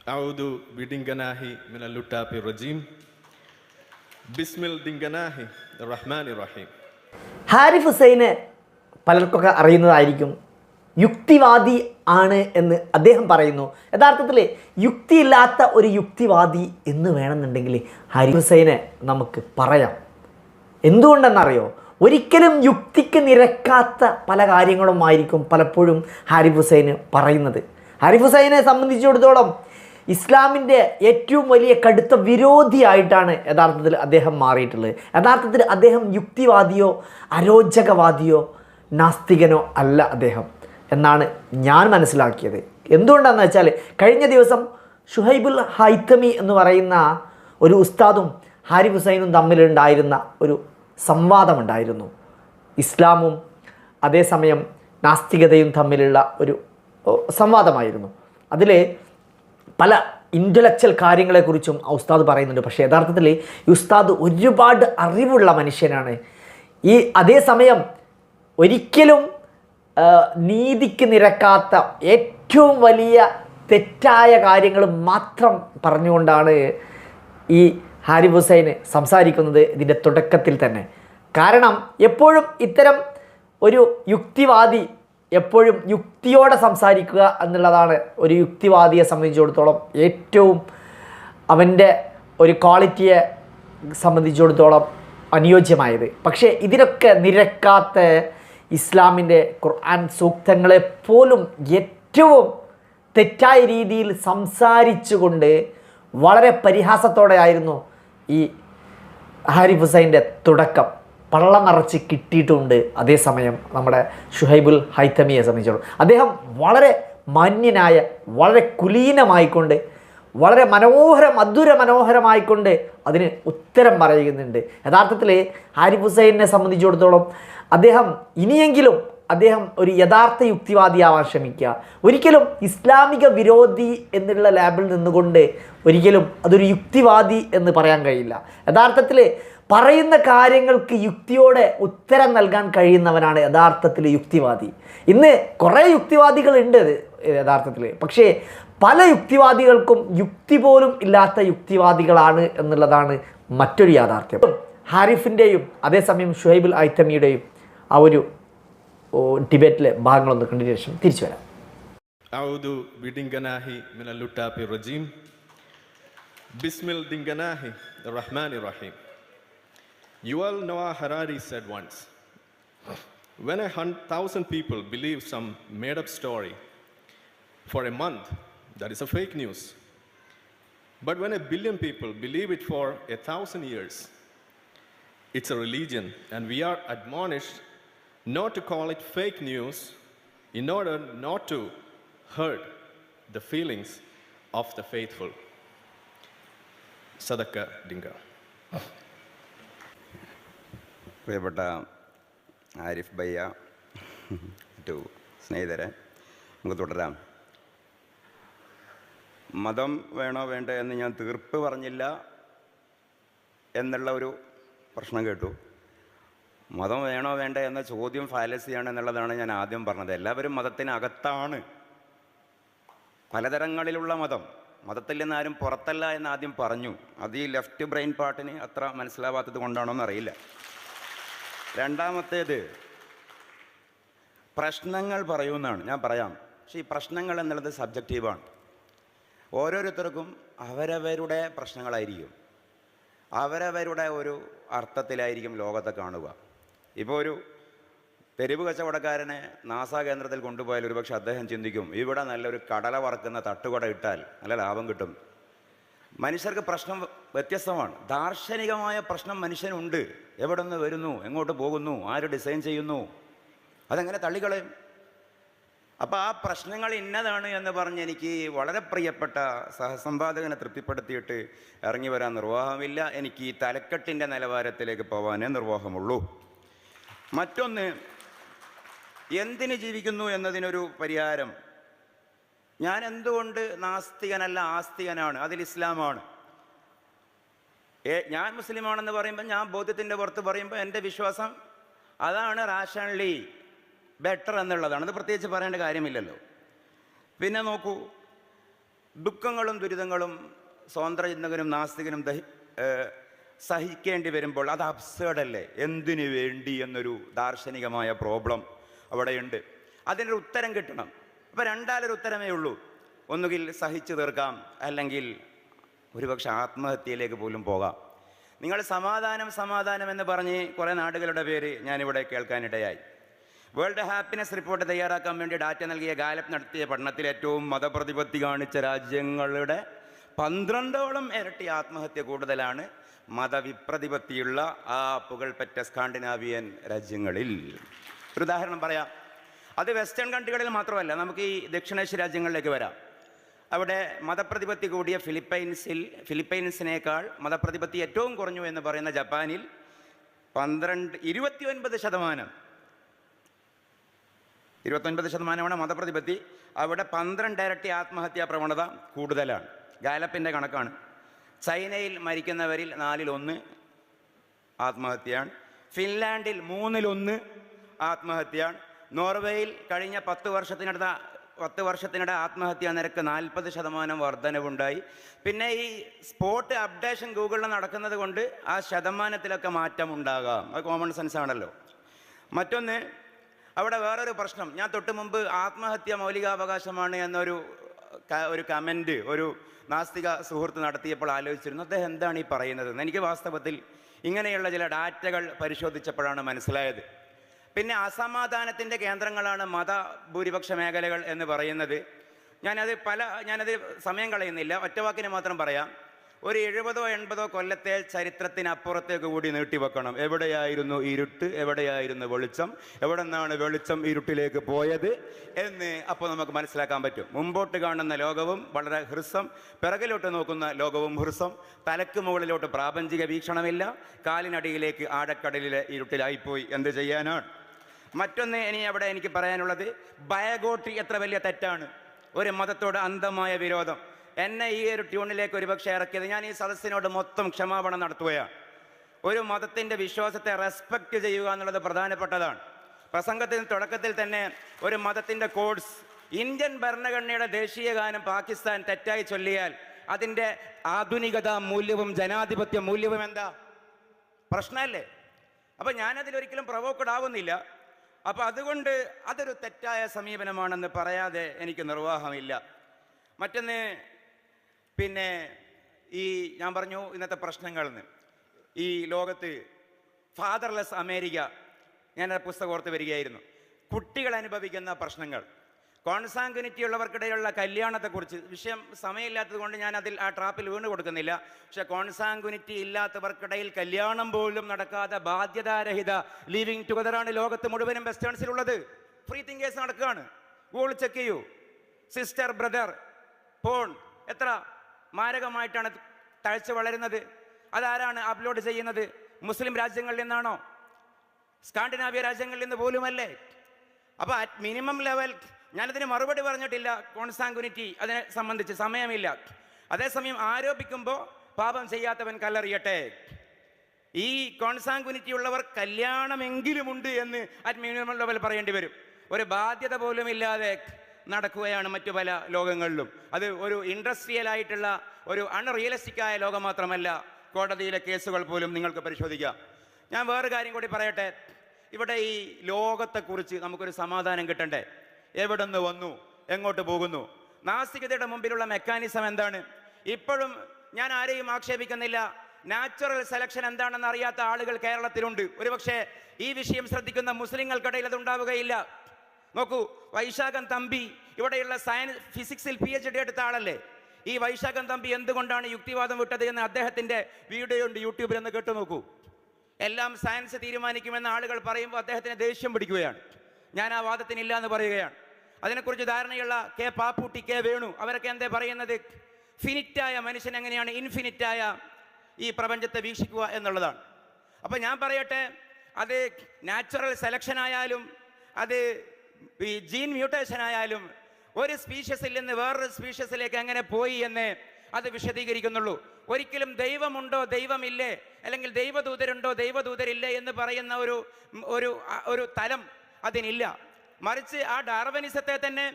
أعوذ بدنجناه من اللتاب الرجيم بسم الدنجناه الرحمن الرحيم ഹാരിഫ് ഹുസൈന് പലർക്കൊക്കെ അറിയുന്നതായിരിക്കും യുക്തിവാദി ആണ് എന്ന് അദ്ദേഹം പറയുന്നു യഥാർത്ഥത്തിൽ യുക്തിയില്ലാത്ത ഒരു യുക്തിവാദി എന്ന് വേണമെന്നുണ്ടെങ്കിൽ ഹാരിഫ് ഹുസൈനെ നമുക്ക് പറയാം എന്തുകൊണ്ടെന്നറിയോ ഒരിക്കലും യുക്തിക്ക് നിരക്കാത്ത പല കാര്യങ്ങളുമായിരിക്കും പലപ്പോഴും ഹാരിഫ് ഹുസൈന് പറയുന്നത് ഹാരിഫ് ഹുസൈനെ സംബന്ധിച്ചിടത്തോളം ഇസ്ലാമിന്റെ ഏറ്റവും വലിയ കടുത്ത വിരോധിയായിട്ടാണ് യഥാർത്ഥത്തിൽ അദ്ദേഹം മാറിയിട്ടുള്ളത്. യഥാർത്ഥത്തിൽ അദ്ദേഹം യുക്തിവാദിയോ അരോചകവാദിയോ നാസ്തികനോ അല്ല അദ്ദേഹം എന്നാണ് ഞാൻ മനസ്സിലാക്കിയത്. എന്തുകൊണ്ടാണെന്ന് വെച്ചാൽ കഴിഞ്ഞ ദിവസം ഷുഹൈബുൽ ഹൈത്തമി എന്ന് പറയുന്ന ഒരു ഉസ്താദും ഹാരിഫ് ഹുസൈനും തമ്മിലുണ്ടായിരുന്ന ഒരു സംവാദമുണ്ടായിരുന്നു. ഇസ്ലാമും അതേസമയം നാസ്തികതയും തമ്മിലുള്ള ഒരു സംവാദമായിരുന്നു. അതിൽ പല ഇന്റലക്ച്വൽ കാര്യങ്ങളെക്കുറിച്ചും ഉസ്താദ് പറയുന്നുണ്ട്. പക്ഷേ യഥാർത്ഥത്തിൽ ഈ ഉസ്താദ് ഒരുപാട് അറിവുള്ള മനുഷ്യനാണ്. ഈ അതേസമയം ഒരിക്കലും നീതിക്ക് നിരക്കാത്ത ഏറ്റവും വലിയ തെറ്റായ കാര്യങ്ങൾ മാത്രം പറഞ്ഞുകൊണ്ടാണ് ഈ ഹാരിഫ് ഹുസൈന് സംസാരിക്കുന്നത് ഇതിന്റെ തുടക്കത്തിൽ തന്നെ. കാരണം എപ്പോഴും ഇത്തരം ഒരു യുക്തിവാദി എപ്പോഴും യുക്തിയോടെ സംസാരിക്കുക എന്നുള്ളതാണ് ഒരു യുക്തിവാദിയെ സംബന്ധിച്ചിടത്തോളം ഏറ്റവും അവന്റെ ഒരു ക്വാളിറ്റിയെ സംബന്ധിച്ചിടത്തോളം അനുയോജ്യമായത്. പക്ഷേ ഇതിനൊക്കെ നിരക്കാത്ത ഇസ്ലാമിന്റെ ഖുർആൻ സൂക്തങ്ങളെ പോലും ഏറ്റവും തെറ്റായ രീതിയിൽ സംസാരിച്ചുകൊണ്ട് വളരെ പരിഹാസത്തോടെ ആയിരുന്നു ഈ ഹാരിഫ് ഹുസൈന്റെ തുടക്കം. പള്ള നിറച്ച് കിട്ടിയിട്ടുണ്ട് അതേസമയം നമ്മുടെ ഷുഹൈബുൽ ഹൈത്തമിയെ സംബന്ധിച്ചിടത്തോളം അദ്ദേഹം വളരെ മാന്യനായ വളരെ കുലീനമായിക്കൊണ്ട് വളരെ മനോഹര മധുര മനോഹരമായിക്കൊണ്ട് അതിന് ഉത്തരം പറയുന്നുണ്ട്. യഥാർത്ഥത്തിൽ ഹാരിഫ് ഹുസൈനെ സംബന്ധിച്ചിടത്തോളം അദ്ദേഹം ഇനിയെങ്കിലും അദ്ദേഹം ഒരു യഥാർത്ഥ യുക്തിവാദിയാവാൻ ശ്രമിക്കുക. ഒരിക്കലും ഇസ്ലാമിക വിരോധി എന്നുള്ള ലാബിൽ നിന്നുകൊണ്ട് ഒരിക്കലും അതൊരു യുക്തിവാദി എന്ന് പറയാൻ കഴിയില്ല. യഥാർത്ഥത്തിൽ പറയുന്ന കാര്യങ്ങൾക്ക് യുക്തിയോടെ ഉത്തരം നൽകാൻ കഴിയുന്നവനാണ് യഥാർത്ഥത്തിൽ യുക്തിവാദി. ഇന്ന് കുറേ യുക്തിവാദികളുണ്ട് യഥാർത്ഥത്തിൽ. പക്ഷേ പല യുക്തിവാദികൾക്കും യുക്തി പോലും ഇല്ലാത്ത യുക്തിവാദികളാണ് എന്നുള്ളതാണ് മറ്റൊരു യാഥാർത്ഥ്യം. ഹാരിഫിന്റെയും അതേസമയം ഷുഹൈബുൽ ഐത്തമിയുടെയും ആ ഒരു ടിബറ്റിലെ ഭാഗങ്ങളൊന്ന് കണ്ടതിന് ശേഷം തിരിച്ചു വരാം. ഔദു ബിഡിങ്കനാഹി മിനലുട്ടാപി റജീം. ബിസ്മിൽ ദിങ്കനാഹി റഹ്മാൻ റഹീം. Yuval Noah Harari said once, When a hundred thousand people believe some made up story for a month, that is a fake news. But when a billion people believe it for a thousand years, it's a religion, and we are admonished not to call it fake news in order not to hurt the feelings of the faithful. Sadaka Dinga. പ്രിയപ്പെട്ട ആരിഫ് ബയ്യ മറ്റു സ്നേഹിതരെ നമുക്ക് തുടരാം മതം വേണോ വേണ്ടോ എന്ന് ഞാൻ തീർപ്പ് പറഞ്ഞില്ല എന്നുള്ള ഒരു പ്രശ്നം കേട്ടു മതം വേണോ വേണ്ട എന്ന ചോദ്യം ഫാലസിയാണ് എന്നുള്ളതാണ് ഞാൻ ആദ്യം പറഞ്ഞത്. എല്ലാവരും മതത്തിനകത്താണ്. പലതരങ്ങളിലുള്ള മതം. മതത്തിൽ നിന്ന് ആരും പുറത്തല്ല എന്ന് ആദ്യം പറഞ്ഞു. അത് ഈ ലെഫ്റ്റ് ബ്രെയിൻ പാർട്ടിന് അത്ര മനസ്സിലാവാത്തത് കൊണ്ടാണോ എന്നറിയില്ല രണ്ടാമത്തേത് പ്രശ്നങ്ങൾ പറയുമെന്നാണ്. ഞാൻ പറയാം. പക്ഷേ ഈ പ്രശ്നങ്ങൾ എന്നുള്ളത് സബ്ജക്റ്റീവാണ് ഓരോരുത്തർക്കും അവരവരുടെ പ്രശ്നങ്ങളായിരിക്കും. അവരവരുടെ ഒരു അർത്ഥത്തിലായിരിക്കും ലോകത്തെ കാണുക. ഇപ്പോൾ ഒരു തെരുവ് കച്ചവടക്കാരനെ നാസാ കേന്ദ്രത്തിൽ കൊണ്ടുപോയാൽ ഒരുപക്ഷെ അദ്ദേഹം ചിന്തിക്കും ഇവിടെ നല്ലൊരു കടല വറക്കുന്ന തട്ടുകട ഇട്ടാൽ നല്ല ലാഭം കിട്ടും. മനുഷ്യർക്ക് പ്രശ്നം വ്യത്യസ്തമാണ്. ദാർശനികമായ പ്രശ്നം മനുഷ്യനുണ്ട്. എവിടെ നിന്ന് വരുന്നു? എങ്ങോട്ട് പോകുന്നു? ആര് ഡിസൈൻ ചെയ്യുന്നു? അതെങ്ങനെ തള്ളിക്കളയും? അപ്പോൾ ആ പ്രശ്നങ്ങൾ ഇന്നതാണ് എന്ന് പറഞ്ഞ് എനിക്ക് വളരെ പ്രിയപ്പെട്ട സഹസമ്പാദകനെ തൃപ്തിപ്പെടുത്തിയിട്ട് ഇറങ്ങി വരാൻ നിർവാഹമില്ല. എനിക്ക് ഈ തലക്കെട്ടിന്റെ നിലവാരത്തിലേക്ക് പോകാനേ നിർവാഹമുള്ളൂ. മറ്റൊന്ന് എന്തിന് ജീവിക്കുന്നു എന്നതിനൊരു പരിഹാരം. ഞാൻ എന്തുകൊണ്ട് നാസ്തികനല്ല ആസ്തികനാണ്? അതിൽ ഇസ്ലാമാണ്. ഞാൻ മുസ്ലിമാണെന്ന് പറയുമ്പോൾ ഞാൻ ബോധ്യത്തിന്റെ പുറത്ത് പറയുമ്പോൾ എന്റെ വിശ്വാസം അതാണ് റാഷണലി ബെറ്റർ എന്നുള്ളതാണ്. അത് പ്രത്യേകിച്ച് പറയേണ്ട കാര്യമില്ലല്ലോ. പിന്നെ നോക്കൂ ദുഃഖങ്ങളും ദുരിതങ്ങളും സ്വാതന്ത്ര്യചിന്തകനും നാസ്തികനും ദഹി സഹിക്കേണ്ടി വരുമ്പോൾ അത് അബ്സേർഡല്ലേ എന്തിനു വേണ്ടി എന്നൊരു ദാർശനികമായ പ്രോബ്ലം അവിടെയുണ്ട്. അതിനൊരു ഉത്തരം കിട്ടണം. അപ്പോൾ രണ്ടാലൊരു ഉത്തരമേ ഉള്ളൂ. ഒന്നുകിൽ സഹിച്ചു തീർക്കാം അല്ലെങ്കിൽ ഒരുപക്ഷെ ആത്മഹത്യയിലേക്ക് പോലും പോകാം. നിങ്ങൾ സമാധാനം സമാധാനം എന്ന് പറഞ്ഞ് കുറേ നാടുകളുടെ പേര് ഞാനിവിടെ കേൾക്കാനിടയായി. വേൾഡ് ഹാപ്പിനെസ് റിപ്പോർട്ട് തയ്യാറാക്കാൻ വേണ്ടി ഡാറ്റ നൽകിയ ഗാലപ്പ് നടത്തിയ പഠനത്തിൽ ഏറ്റവും മതപ്രതിപത്തി കാണിച്ച രാജ്യങ്ങളുടെ പന്ത്രണ്ടോളം ഇരട്ടി ആത്മഹത്യ കൂടുതലാണ് മതവിപ്രതിപത്തിയുള്ള ആ പുകൾപെറ്റ സ്കാൻഡിനാവിയൻ രാജ്യങ്ങളിൽ. ഒരു ഉദാഹരണം പറയാം. അത് വെസ്റ്റേൺ കൺട്രികളിൽ മാത്രമല്ല നമുക്ക് ഈ ദക്ഷിണേഷ്യ രാജ്യങ്ങളിലേക്ക് വരാം. അവിടെ മതപ്രതിപത്തി കൂടിയ ഫിലിപ്പൈൻസിൽ ഫിലിപ്പൈൻസിനേക്കാൾ മതപ്രതിപത്തി ഏറ്റവും കുറഞ്ഞു എന്ന് പറയുന്ന ജപ്പാനിൽ പന്ത്രണ്ട് ഇരുപത്തി ഒൻപത് ശതമാനം. ഇരുപത്തൊൻപത് ശതമാനമാണ് മതപ്രതിപത്തി. അവിടെ പന്ത്രണ്ട് ഇരട്ടി ആത്മഹത്യാ പ്രവണത കൂടുതലാണ്. ഗാലപ്പിന്റെ കണക്കാണ്. ചൈനയിൽ മരിക്കുന്നവരിൽ നാലിലൊന്ന് ആത്മഹത്യയാണ്. ഫിൻലാൻഡിൽ മൂന്നിലൊന്ന് ആത്മഹത്യയാണ്. നോർവേയിൽ കഴിഞ്ഞ പത്ത് വർഷത്തിനടുത്ത പത്ത് വർഷത്തിനിടെ ആത്മഹത്യാ നിരക്ക് നാൽപ്പത് ശതമാനം വർധനവുണ്ടായി. പിന്നെ ഈ സ്പോട്ട് അപ്ഡേഷൻ ഗൂഗിളിൽ നടക്കുന്നത് കൊണ്ട് ആ ശതമാനത്തിലൊക്കെ മാറ്റം ഉണ്ടാകാം അത് കോമൺ സെൻസ് ആണല്ലോ. മറ്റൊന്ന് അവിടെ വേറൊരു പ്രശ്നം. ഞാൻ തൊട്ട് മുമ്പ് ആത്മഹത്യ മൗലികാവകാശമാണ് എന്നൊരു ഒരു കമന്റ് ഒരു നാസ്തിക സുഹൃത്ത് നടത്തിയപ്പോൾ ആലോചിച്ചിരുന്നു അദ്ദേഹം എന്താണ് ഈ പറയുന്നത് എനിക്ക് വാസ്തവത്തിൽ ഇങ്ങനെയുള്ള ചില ഡാറ്റകൾ പരിശോധിച്ചപ്പോഴാണ് മനസ്സിലായത്. പിന്നെ അസമാധാനത്തിന്റെ കേന്ദ്രങ്ങളാണ് മത ഭൂരിപക്ഷ മേഖലകൾ എന്ന് പറയുന്നത്. ഞാനത് പല ഞാനത് സമയം കളയുന്നില്ല. ഒറ്റവാക്കിന് മാത്രം പറയാം. ഒരു എഴുപതോ എൺപതോ കൊല്ലത്തെ ചരിത്രത്തിനപ്പുറത്തേക്ക് കൂടി നീട്ടിവെക്കണം. എവിടെയായിരുന്നു ഇരുട്ട്? എവിടെയായിരുന്നു വെളിച്ചം? എവിടെ നിന്നാണ് വെളിച്ചം ഇരുട്ടിലേക്ക് പോയത് എന്ന് അപ്പോൾ നമുക്ക് മനസ്സിലാക്കാൻ പറ്റും. മുമ്പോട്ട് കാണുന്ന ലോകവും വളരെ ഹൃസം പിറകിലോട്ട് നോക്കുന്ന ലോകവും ഹൃസം തലക്ക് മുകളിലോട്ട് പ്രാപഞ്ചിക വീക്ഷണമില്ല കാലിനടിയിലേക്ക് ആഴക്കടലിലെ ഇരുട്ടിലായിപ്പോയി. എന്ത് ചെയ്യാനാണ്? മറ്റൊന്ന് ഇനി അവിടെ എനിക്ക് പറയാനുള്ളത് ബയഗോട്ടി എത്ര വലിയ തെറ്റാണ്? ഒരു മതത്തോട് അന്ധമായ വിരോധം. എന്നെ ഈ ഒരു ട്യൂണിലേക്ക് ഒരുപക്ഷെ ഇറക്കിയത്. ഞാൻ ഈ സദസ്സിനോട് മൊത്തം ക്ഷമാപണം നടത്തുകയാണ്. ഒരു മതത്തിന്റെ വിശ്വാസത്തെ റെസ്പെക്റ്റ് ചെയ്യുക എന്നുള്ളത് പ്രധാനപ്പെട്ടതാണ്. പ്രസംഗത്തിന് തുടക്കത്തിൽ തന്നെ ഒരു മതത്തിന്റെ കോഡ്സ് ഇന്ത്യൻ ഭരണഘടനയുടെ ദേശീയ ഗാനം പാകിസ്ഥാൻ തെറ്റായി ചൊല്ലിയാൽ അതിന്റെ ആധുനികത മൂല്യവും ജനാധിപത്യ മൂല്യവും എന്താ? പ്രശ്നമല്ലേ? അപ്പം ഞാനതിലൊരിക്കലും പ്രൊവോക്കഡ് ആവുന്നില്ല. അപ്പം അതുകൊണ്ട് അതൊരു തെറ്റായ സമീപനമാണെന്ന് പറയാതെ എനിക്ക് നിർവാഹമില്ല. മറ്റൊന്ന് പിന്നെ ഈ ഞാൻ പറഞ്ഞു ഇന്നത്തെ പ്രശ്നങ്ങളെന്ന്. ഈ ലോകത്ത് ഫാദർലെസ് അമേരിക്ക ഞാൻ ആ പുസ്തകം ഓർത്ത് വരികയായിരുന്നു. കുട്ടികൾ അനുഭവിക്കുന്ന പ്രശ്നങ്ങൾ. കോൺസാങ്കുനിറ്റി ഉള്ളവർക്കിടയിലുള്ള കല്യാണത്തെക്കുറിച്ച് വിഷയം സമയമില്ലാത്തത് കൊണ്ട് ഞാൻ അതിൽ ആ ട്രാപ്പിൽ വീണ് കൊടുക്കുന്നില്ല. പക്ഷെ കോൺസാങ്കുനിറ്റി ഇല്ലാത്തവർക്കിടയിൽ കല്യാണം പോലും നടക്കാതെ ബാധ്യതാരഹിത ലിവിങ് ടുഗദറാണ് ലോകത്ത് മുഴുവനും വെസ്റ്റേൺസിലുള്ളത് ഫ്രീ തിങ്കേഴ്സ് നടക്കുകയാണ്. ഗൂഗിൾ ചെക്ക് ചെയ്യൂ. സിസ്റ്റർ ബ്രദർ പോൺ എത്ര? മാരകമായിട്ടാണ് തഴച്ച് വളരുന്നത്. അതാരാണ് അപ്ലോഡ് ചെയ്യുന്നത്? മുസ്ലിം രാജ്യങ്ങളിൽ നിന്നാണോ? സ്കാൻഡിനാവിയ രാജ്യങ്ങളിൽ നിന്ന് പോലുമല്ലേ? അപ്പോൾ അറ്റ് മിനിമം ലെവൽ ഞാനതിന് മറുപടി പറഞ്ഞിട്ടില്ല. കോൺസാങ്കുനിറ്റി അതിനെ സംബന്ധിച്ച് സമയമില്ല. അതേസമയം ആരോപിക്കുമ്പോൾ പാപം ചെയ്യാത്തവൻ കല്ലെറിയട്ടെ. ഈ കോൺസാങ്കുനിറ്റി ഉള്ളവർ കല്യാണമെങ്കിലുമുണ്ട് എന്ന് അറ്റ് മിനിമം ലെവൽ പറയേണ്ടി വരും. ഒരു ബാധ്യത പോലും ഇല്ലാതെ നടക്കുകയാണ് മറ്റു പല ലോകങ്ങളിലും. അത് ഒരു ഇൻഡസ്ട്രിയലായിട്ടുള്ള ഒരു അൺറിയലിസ്റ്റിക്കായ ലോകം മാത്രമല്ല കോടതിയിലെ കേസുകൾ പോലും നിങ്ങൾക്ക് പരിശോധിക്കാം. ഞാൻ വേറെ കാര്യം കൂടി പറയട്ടെ. ഇവിടെ ഈ ലോകത്തെക്കുറിച്ച് നമുക്കൊരു സമാധാനം കിട്ടണ്ടേ? എവിടെ നിന്ന് വന്നു? എങ്ങോട്ട് പോകുന്നു? നാസ്തികതയുടെ മുമ്പിലുള്ള മെക്കാനിസം എന്താണ്? ഇപ്പോഴും ഞാൻ ആരെയും ആക്ഷേപിക്കുന്നില്ല. നാച്ചുറൽ സെലക്ഷൻ എന്താണെന്ന് അറിയാത്ത ആളുകൾ കേരളത്തിലുണ്ട്. ഒരുപക്ഷെ ഈ വിഷയം ശ്രദ്ധിക്കുന്ന മുസ്ലിങ്ങൾക്കിടയിൽ അത് ഉണ്ടാവുകയില്ല. നോക്കൂ വൈശാഖൻ തമ്പി ഇവിടെയുള്ള സയൻസ് ഫിസിക്സിൽ പി എച്ച് ഡി എടുത്ത ആളല്ലേ? ഈ വൈശാഖൻ തമ്പി എന്തുകൊണ്ടാണ് യുക്തിവാദം വിട്ടത് എന്ന് അദ്ദേഹത്തിന്റെ വീഡിയോ ഉണ്ട് യൂട്യൂബിൽ എന്ന് കേട്ടു നോക്കൂ. എല്ലാം സയൻസ് തീരുമാനിക്കുമെന്ന് ആളുകൾ പറയുമ്പോൾ അദ്ദേഹത്തിന് ദേഷ്യം പിടിക്കുകയാണ്. ഞാൻ ആ വാദത്തിനില്ല എന്ന് പറയുകയാണ്. അതിനെക്കുറിച്ച് ധാരണയുള്ള കെ പാപ്പൂട്ടി കെ വേണു അവരൊക്കെ എന്താ പറയുന്നത്? ഫിനിറ്റായ മനുഷ്യൻ എങ്ങനെയാണ് ഇൻഫിനിറ്റായ ഈ പ്രപഞ്ചത്തെ വീക്ഷിക്കുക എന്നുള്ളതാണ്. അപ്പോൾ ഞാൻ പറയട്ടെ അത് നാച്ചുറൽ സെലക്ഷൻ ആയാലും അത് ഈ ജീൻ മ്യൂട്ടേഷൻ ആയാലും ഒരു സ്പീഷ്യസിൽ നിന്ന് വേറൊരു സ്പീഷ്യസിലേക്ക് എങ്ങനെ പോയി എന്ന് അത് വിശദീകരിക്കുന്നുള്ളൂ. ഒരിക്കലും ദൈവമുണ്ടോ ദൈവമില്ലേ അല്ലെങ്കിൽ ദൈവദൂതരുണ്ടോ ദൈവദൂതരില്ലേ എന്ന് പറയുന്ന ഒരു ഒരു ഒരു തലം അതിനില്ല. മറിച്ച് ആ ഡാർവനിസത്തെ തന്നെ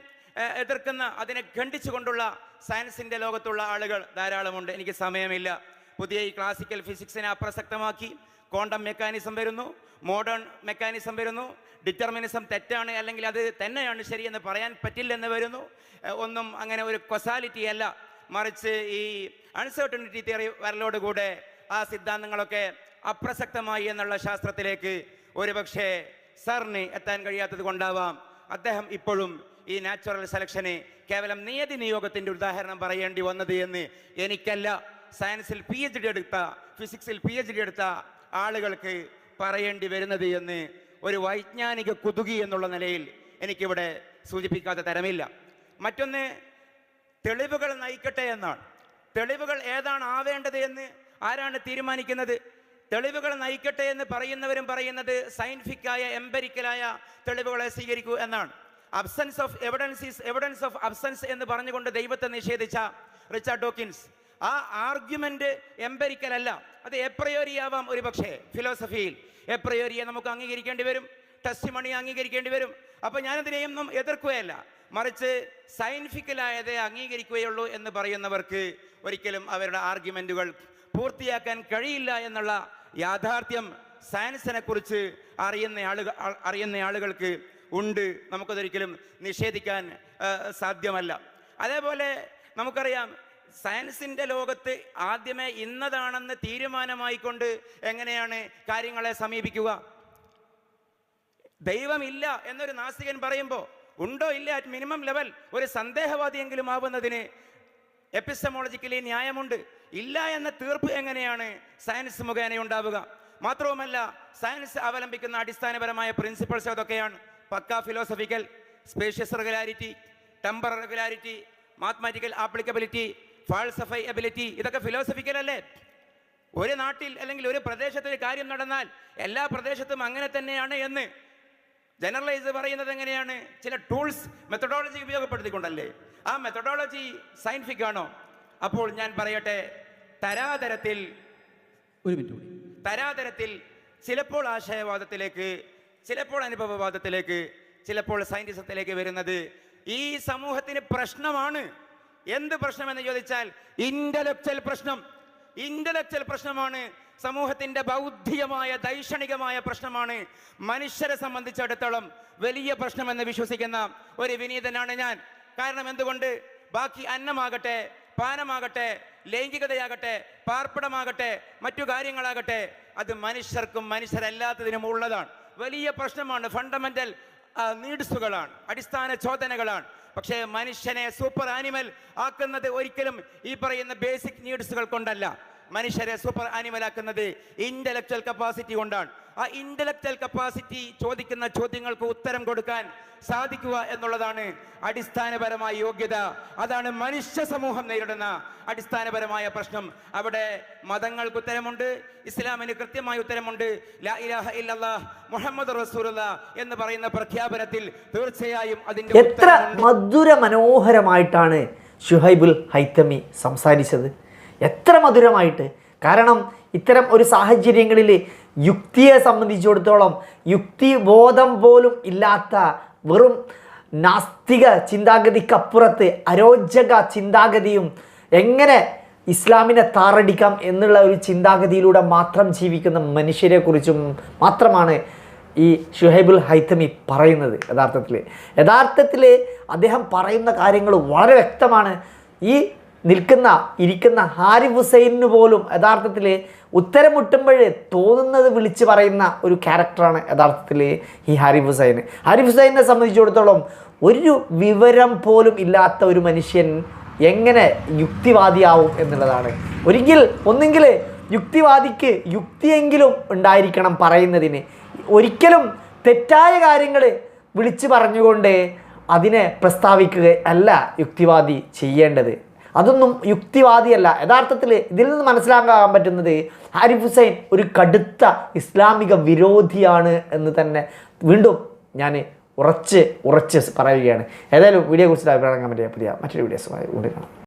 എതിർക്കുന്ന അതിനെ ഖണ്ഡിച്ചുകൊണ്ടുള്ള സയൻസിന്റെ ലോകത്തുള്ള ആളുകൾ ധാരാളമുണ്ട്. എനിക്ക് സമയമില്ല. പുതിയ ഈ ക്ലാസിക്കൽ ഫിസിക്സിനെ അപ്രസക്തമാക്കി ക്വാണ്ടം മെക്കാനിസം വരുന്നു മോഡേൺ മെക്കാനിസം വരുന്നു ഡിറ്റർമിനിസം തെറ്റാണ് അല്ലെങ്കിൽ അത് തന്നെയാണ് ശരിയെന്ന് പറയാൻ പറ്റില്ലെന്ന് വരുന്നു. ഒന്നും അങ്ങനെ ഒരു കൊസാലിറ്റി അല്ല. മറിച്ച് ഈ അൺസർട്ടണിറ്റി തിയറി വരലോടുകൂടെ ആ സിദ്ധാന്തങ്ങളൊക്കെ അപ്രസക്തമായി എന്നുള്ള ശാസ്ത്രത്തിലേക്ക് ഒരുപക്ഷെ സാറിന് എത്താൻ കഴിയാത്തത് കൊണ്ടാവാം. അദ്ദേഹം ഇപ്പോഴും ഈ നാച്ചുറൽ സെലക്ഷനെ കേവലം നിയതി നിയോഗത്തിന്റെ ഉദാഹരണം പറയേണ്ടി വന്നത് എന്ന് എനിക്കല്ല. സയൻസിൽ പി എച്ച് ഡി എടുത്ത ഫിസിക്സിൽ പി എച്ച് ഡി എടുത്ത ആളുകൾക്ക് പറയേണ്ടി വരുന്നത് എന്ന് ഒരു വൈജ്ഞാനിക കുതുകി എന്നുള്ള നിലയിൽ എനിക്കിവിടെ സൂചിപ്പിക്കാത്ത തരമില്ല. മറ്റൊന്ന് തെളിവുകൾ നയിക്കട്ടെ എന്നാണ്. തെളിവുകൾ ഏതാണ് ആവേണ്ടത് എന്ന് ആരാണ് തീരുമാനിക്കുന്നത്? തെളിവുകൾ നയിക്കട്ടെ എന്ന് പറയുന്നവരും പറയുന്നത് സയന്റിഫിക്കായ എംപരിക്കലായ തെളിവുകളെ സ്വീകരിക്കൂ എന്നാണ്. Absence of evidence is evidence of absence എന്ന് പറഞ്ഞുകൊണ്ട് ദൈവത്തെ നിഷേധിച്ച റിച്ചാർഡ് ഡോക്കിൻസ് ആ ആർഗ്യുമെന്റ് എംപരിക്കൽ അല്ല അത് എപ്രയോരിയാവാം ഒരു പക്ഷേ ഫിലോസഫിയിൽ എപ്രയോരിയെ നമുക്ക് അംഗീകരിക്കേണ്ടി വരും ടെസ്റ്റ് മണി അംഗീകരിക്കേണ്ടി വരും. അപ്പൊ ഞാനതിനെയൊന്നും എതിർക്കുകയല്ല. മറിച്ച് സയന്റിഫിക്കലായതേ അംഗീകരിക്കുകയുള്ളൂ എന്ന് പറയുന്നവർക്ക് ഒരിക്കലും അവരുടെ ആർഗ്യുമെന്റുകൾ പൂർത്തിയാക്കാൻ കഴിയില്ല എന്നുള്ള യാഥാർത്ഥ്യം സയൻസിനെ കുറിച്ച് അറിയുന്ന ആളുകൾ അറിയുന്ന ആളുകൾക്ക് ഉണ്ട്. നമുക്കതൊരിക്കലും നിഷേധിക്കാൻ സാധ്യമല്ല. അതേപോലെ നമുക്കറിയാം സയൻസിന്റെ ലോകത്ത് ആദ്യമേ ഇന്നതാണെന്ന് തീരുമാനമായിക്കൊണ്ട് എങ്ങനെയാണ് കാര്യങ്ങളെ സമീപിക്കുക? ദൈവമില്ല എന്നൊരു നാസ്തികൻ പറയുമ്പോൾ ഉണ്ടോ ഇല്ല അറ്റ് മിനിമം ലെവൽ ഒരു സന്ദേഹവാദിയെങ്കിലും ആവുന്നതിന് എപ്പിസ്റ്റമോളജിക്കലി ന്യായമുണ്ട്. ഇല്ല എന്ന തീർപ്പ് എങ്ങനെയാണ് സയൻസ് മുഖേന ഉണ്ടാവുക? മാത്രവുമല്ല സയൻസ് അവലംബിക്കുന്ന അടിസ്ഥാനപരമായ പ്രിൻസിപ്പിൾസ് അതൊക്കെയാണ്. പക്ക philosophical spacious regularity temper regularity mathematical applicability falsifiability ഇതൊക്കെ ഫിലോസഫിക്കൽ അല്ലേ? ഒരു നാട്ടിൽ അല്ലെങ്കിൽ ഒരു പ്രദേശത്ത് ഒരു കാര്യം നടന്നാൽ എല്ലാ പ്രദേശത്തും അങ്ങനെ തന്നെയാണ് എന്ന്. ജനറലൈസ് പറയുന്നത് എങ്ങനെയാണ്? ചില ടൂൾസ് മെത്തഡോളജി ഉപയോഗപ്പെടുത്തിക്കൊണ്ടല്ലേ? ആ മെത്തഡോളജി സയന്റിഫിക് ആണോ? അപ്പോൾ ഞാൻ പറയട്ടെ തരാതരത്തിൽ ഒരു മിനിറ്റ് തരാതരത്തിൽ ചിലപ്പോൾ ആശയവാദത്തിലേക്ക് ചിലപ്പോൾ അനുഭവവാദത്തിലേക്ക് ചിലപ്പോൾ സയന്റിസത്തിലേക്ക് വരുന്നത് ഈ സമൂഹത്തിന് പ്രശ്നമാണ്. എന്ത് പ്രശ്നമെന്ന് ചോദിച്ചാൽ ഇന്റലക്ച്വൽ പ്രശ്നം. ഇന്റലക്ച്വൽ പ്രശ്നമാണ്. സമൂഹത്തിന്റെ ബൗദ്ധികമായ ദൈക്ഷണികമായ പ്രശ്നമാണ്. മനുഷ്യരെ സംബന്ധിച്ചിടത്തോളം വലിയ പ്രശ്നമെന്ന് വിശ്വസിക്കുന്ന ഒരു വിനീതനാണ് ഞാൻ. കാരണം എന്തുകൊണ്ട്? ബാക്കി അന്നമാകട്ടെ പാനമാകട്ടെ ലൈംഗികതയാകട്ടെ പാർപ്പിടമാകട്ടെ മറ്റു കാര്യങ്ങളാകട്ടെ അത് മനുഷ്യർക്കും മനുഷ്യരല്ലാത്തതിനും ഉള്ളതാണ്. വലിയ പ്രശ്നമാണ്. ഫണ്ടമെന്റൽ നീഡ്സുകളാണ് അടിസ്ഥാന ചോദനകളാണ്. പക്ഷേ മനുഷ്യനെ സൂപ്പർ ആനിമൽ ആക്കുന്നത് ഒരിക്കലും ഈ പറയുന്ന ബേസിക് നീഡ്സുകൾ കൊണ്ടല്ല. മനുഷ്യരെ സൂപ്പർ ആനിമൽ ആക്കുന്നത് ഇന്റലക്ച്വൽ കപ്പാസിറ്റി കൊണ്ടാണ്. ആ ഇന്റലക്ച്വൽ കപ്പാസിറ്റി ചോദിക്കുന്ന ചോദ്യങ്ങൾക്ക് ഉത്തരം കൊടുക്കാൻ സാധിക്കുക എന്നുള്ളതാണ് അടിസ്ഥാനപരമായ യോഗ്യത. അതാണ് മനുഷ്യ സമൂഹം നേരിടുന്ന അടിസ്ഥാനപരമായ പ്രശ്നം. അവിടെ മതങ്ങൾക്ക് ഉത്തരമുണ്ട് ഇസ്ലാമിന് കൃത്യമായ ഉത്തരമുണ്ട്. ലാ ഇലാഹ മുഹമ്മദ് റസൂലുള്ള എന്ന് പറയുന്ന പ്രഖ്യാപനത്തിൽ തീർച്ചയായും അതിന്റെ എത്ര. മധുര മനോഹരമായിട്ടാണ് ഷുഹൈബുൽ ഹൈത്തമി സംസാരിച്ചത്. എത്ര മധുരമായിട്ട് കാരണം ഇത്തരം ഒരു സാഹചര്യങ്ങളിൽ യുക്തിയെ സംബന്ധിച്ചിടത്തോളം യുക്തിബോധം പോലും ഇല്ലാത്ത വെറും നാസ്തിക ചിന്താഗതിക്കപ്പുറത്ത് അരോചക ചിന്താഗതിയും എങ്ങനെ ഇസ്ലാമിനെ താറടിക്കാം എന്നുള്ള ഒരു ചിന്താഗതിയിലൂടെ മാത്രം ജീവിക്കുന്ന മനുഷ്യരെക്കുറിച്ചും മാത്രമാണ് ഈ ഷുഹൈബുൽ ഹൈത്തമി പറയുന്നത് യഥാർത്ഥത്തിൽ. യഥാർത്ഥത്തിൽ അദ്ദേഹം പറയുന്ന കാര്യങ്ങൾ വളരെ വ്യക്തമാണ്. ഈ നിൽക്കുന്ന ഇരിക്കുന്ന ഹാരിഫ് ഹുസൈനു പോലും യഥാർത്ഥത്തിൽ ഉത്തരം മുട്ടുമ്പോൾ തോന്നുന്നത് വിളിച്ച് പറയുന്ന ഒരു ക്യാരക്ടറാണ് യഥാർത്ഥത്തിൽ ഈ ഹാരിഫ് ഹുസൈൻ ഹാരിഫ് ഹുസൈനെ സംബന്ധിച്ചിടത്തോളം ഒരു വിവരം പോലും ഇല്ലാത്ത ഒരു മനുഷ്യൻ എങ്ങനെ യുക്തിവാദിയാവും എന്നുള്ളതാണ്. ഒരിക്കൽ ഒന്നെങ്കിൽ യുക്തിവാദിക്ക് യുക്തിയെങ്കിലും ഉണ്ടായിരിക്കണം പറയുന്നതിന്. ഒരിക്കലും തെറ്റായ കാര്യങ്ങൾ വിളിച്ചു പറഞ്ഞുകൊണ്ട് അതിനെ പ്രസ്താവിക്കുക അല്ല യുക്തിവാദി ചെയ്യേണ്ടത്. അതൊന്നും യുക്തിവാദിയല്ല. യഥാർത്ഥത്തിൽ ഇതിൽ നിന്ന് മനസ്സിലാക്കാൻ പറ്റുന്നത് ഹാരിഫ് ഹുസൈൻ ഒരു കടുത്ത ഇസ്ലാമിക വിരോധിയാണ് എന്ന് തന്നെ വീണ്ടും ഞാൻ ഉറച്ച് ഉറച്ച് പറയുകയാണ്. ഏതായാലും വീഡിയോ കുറിച്ച് അഭിപ്രായം കാണാൻ പറ്റിയ പുതിയ മറ്റൊരു വീഡിയോസുമായി കൂടെ കാണാം.